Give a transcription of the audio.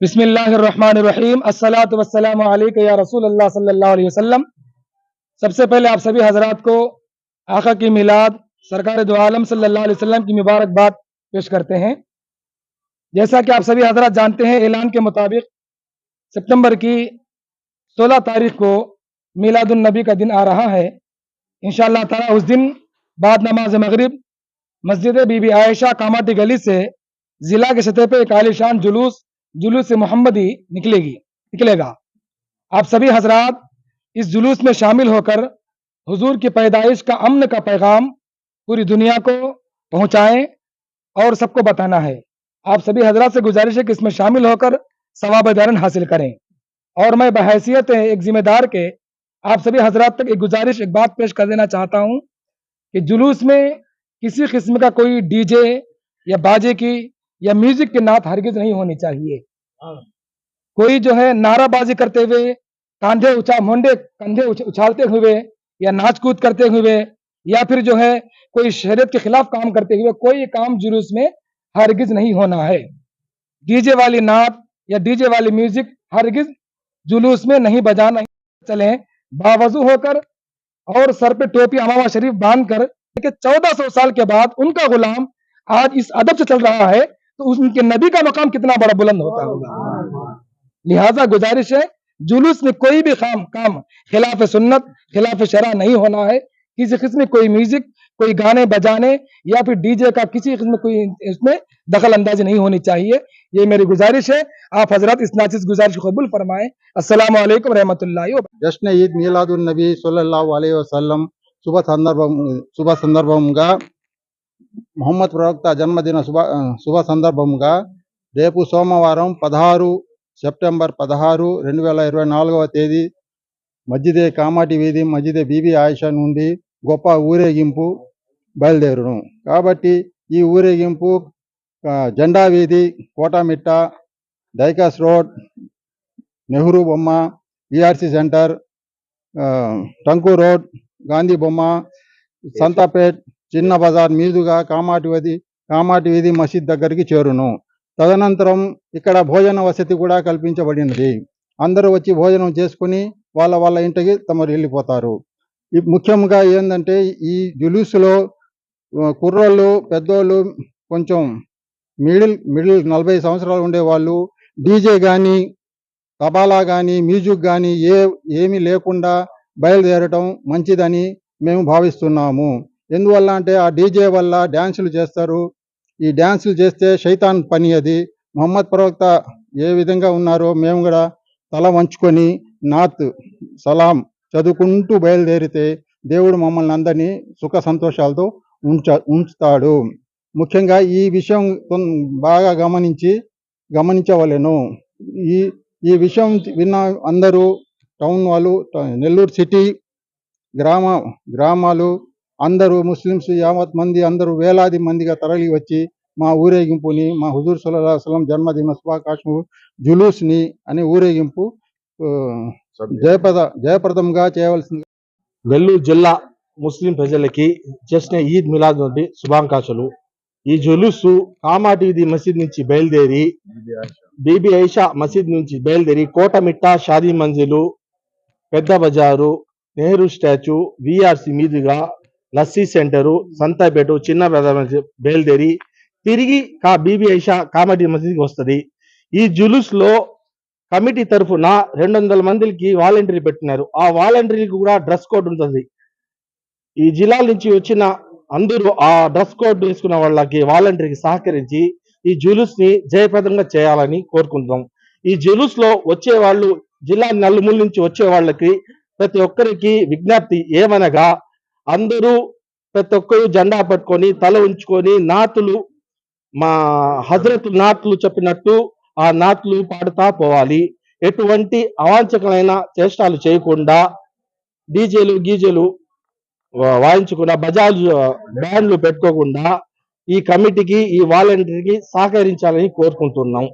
بسم اللہ الرحمن الرحیم۔ السلاۃ وسلم علیکم یا رسول اللہ صلی اللہ علیہ وسلم۔ سب سے پہلے آپ سبھی حضرات کو آقا کی میلاد سرکار دو عالم صلی اللہ علیہ وسلم کی مبارک بات پیش کرتے ہیں۔ جیسا کہ آپ سبھی حضرات جانتے ہیں اعلان کے مطابق سپتمبر کی سولہ تاریخ کو میلاد النبی کا دن آ رہا ہے۔ انشاءاللہ تعالی اس دن بعد نماز مغرب مسجد بی بی عائشہ کاماٹی گلی سے ضلع کے سطح پہ ایک عالی شان جلوس جلوس محمدی نکلے گی، نکلے گا۔ آپ سبھی حضرات اس جلوس میں شامل ہو کر حضور کی پیدائش کا امن کا پیغام پوری دنیا کو پہنچائیں اور سب کو بتانا ہے۔ آپ سبھی حضرات سے گزارش ہے کہ اس میں شامل ہو کر ثواب دارن حاصل کریں۔ اور میں بحیثیت ایک ذمہ دار کے آپ سبھی حضرات تک ایک گزارش، ایک بات پیش کر دینا چاہتا ہوں کہ جلوس میں کسی قسم کا کوئی ڈی جے یا باجے کی یا میوزک کی نعت ہرگز نہیں ہونی چاہیے۔ ہاں۔ کوئی جو ہے نعرہ بازی کرتے ہوئے کاندھے اچھا مونڈے کندھے اچھا، اچھالتے ہوئے یا ناچ کود کرتے ہوئے یا پھر جو ہے کوئی شہریت کے خلاف کام کرتے ہوئے کوئی کام جلوس میں ہرگز نہیں ہونا ہے۔ ڈی جے والی نعت یا ڈی جے والی میوزک ہرگز جلوس میں نہیں بجانا چلیں۔ باوضو ہو کر اور سر پہ ٹوپی اماما شریف باندھ کر کہ چودہ سو سال کے بعد ان کا غلام آج اس ادب سے چل رہا ہے۔ تو ان کے نبی کا مقام کتنا بڑا بلند ہوتا ہوگا۔ لہٰذا گزارش ہے، جلوس میں کوئی بھی خام کام خلاف سنت، خلاف شرع نہیں ہونا ہے۔ کسی قسم کوئی میوزک، کوئی گانے بجانے یا پھر ڈی جے کا کسی قسم کوئی اس میں دخل اندازی نہیں ہونی چاہیے۔ یہ میری گزارش ہے۔ آپ حضرت اس ناچس گزارش قبول فرمائیں۔ السلام علیکم رحمۃ اللہ جشن عید میلاد النبی صلی اللہ علیہ وسلم۔ صبح సందర్భం శుభ సందర్భంగా మహమ్మద్ ప్రవక్త జన్మదిన శుభ శుభ సందర్భంగా రేపు సోమవారం పదహారు సెప్టెంబర్ పదహారు రెండు వేల ఇరవై నాలుగవ తేదీ మజ్జిదే కామాటి వీధి మజ్జిదే బీబీ ఆయిషా నుండి గొప్ప ఊరేగింపు బయలుదేరును. కాబట్టి ఈ ఊరేగింపు జెండా వీధి కోటామిట్ట డైకాస్ రోడ్ నెహ్రూ బొమ్మ ఈఆర్సీ సెంటర్ టంకు రోడ్ గాంధీ బొమ్మ సంతాపేట్ చిన్న బజార్ మీదుగా కామాటి వీధి కామాటి వీధి మసీద్ దగ్గరికి చేరును. తదనంతరం ఇక్కడ భోజన వసతి కూడా కల్పించబడినది. అందరూ వచ్చి భోజనం చేసుకుని వాళ్ళ వాళ్ళ ఇంటికి తమరు వెళ్ళిపోతారు. ముఖ్యంగా ఏంటంటే ఈ జులూసులో కుర్రోళ్ళు పెద్దోళ్ళు కొంచెం మిడిల్ మిడిల్ నలభై సంవత్సరాలు ఉండేవాళ్ళు. డీజే కానీ తబాలా కానీ మ్యూజిక్ కానీ ఏ ఏమీ లేకుండా బయలుదేరటం మంచిదని మేము భావిస్తున్నాము. ఎందువల్ల అంటే ఆ డీజే వల్ల డ్యాన్సులు చేస్తారు. ఈ డ్యాన్సులు చేస్తే శైతాన్ పని అది. మొహమ్మద్ ప్రవక్త ఏ విధంగా ఉన్నారో మేము కూడా తల వంచుకొని నాత్ సలాం చదువుకుంటూ బయలుదేరితే దేవుడు మమ్మల్ని అందరినీ సుఖ సంతోషాలతో ఉంచ ఉంచుతాడు. ముఖ్యంగా ఈ విషయం బాగా గమనించి గమనించవలెను. ఈ ఈ విషయం విన్న అందరూ టౌన్ వాళ్ళు నెల్లూరు సిటీ గ్రామ గ్రామాలు అందరూ ముస్లిమ్స్ యావత్ మంది అందరూ వేలాది మందిగా తరలి వచ్చి మా ఊరేగింపుని మా హుజూర్ సల్లాహు జన్మదిన శుభాకాంక్షలు జులూస్ని అనే ఊరేగింపు జయప్రద జయప్రదంగా చేయవలసింది. నెల్లూరు జిల్లా ముస్లిం ప్రజలకి చేసిన ఈద్ మిలాద్ నుండి శుభాకాంక్షలు. ఈ జులుసు కామాటిది మసీద్ నుంచి బయలుదేరి బీబీ ఐషా మసీద్ నుంచి బయలుదేరి కోటమిట్ట షాదీ మంజిలు పెద్ద బజారు నెహ్రూ స్టాచ్యూ విఆర్సి మీదుగా లస్సీ సెంటరు సంతాపేట చిన్న బేల్దేరి బయలుదేరి తిరిగి కా బీబీ ఐషా కామెడీ మసీద్కి వస్తుంది. ఈ జులుస్లో కమిటీ తరఫున రెండు వందల మందికి వాలంటీర్ పెట్టినారు. ఆ వాలంటీర్కి కూడా డ్రెస్ కోడ్ ఉంటుంది. ఈ జిల్లాల నుంచి వచ్చిన అందరూ ఆ డ్రెస్ కోడ్ వేసుకున్న వాళ్ళకి వాలంటీర్కి సహకరించి ఈ జులుస్ని జయప్రదంగా చేయాలని కోరుకుంటున్నాం. ఈ జులుస్లో వచ్చే వాళ్ళు జిల్లా నలుమూల నుంచి వచ్చే వాళ్ళకి ప్రతి ఒక్కరికి విజ్ఞప్తి ఏమనగా అందరూ ప్రతి ఒక్కరు జెండా పట్టుకొని తల ఉంచుకొని నాతులు మా హజరత్ నాతులు చెప్పినట్టు ఆ నాతులు పాడుతా పోవాలి. ఎటువంటి అవాంఛకమైన చేష్టాలు చేయకుండా డీజేలు గీజేలు వాయించకుండా బజాజ్ బ్యాండ్లు పెట్టుకోకుండా ఈ కమిటీకి ఈ వాలంటీర్కి సహకరించాలని కోరుకుంటున్నాం.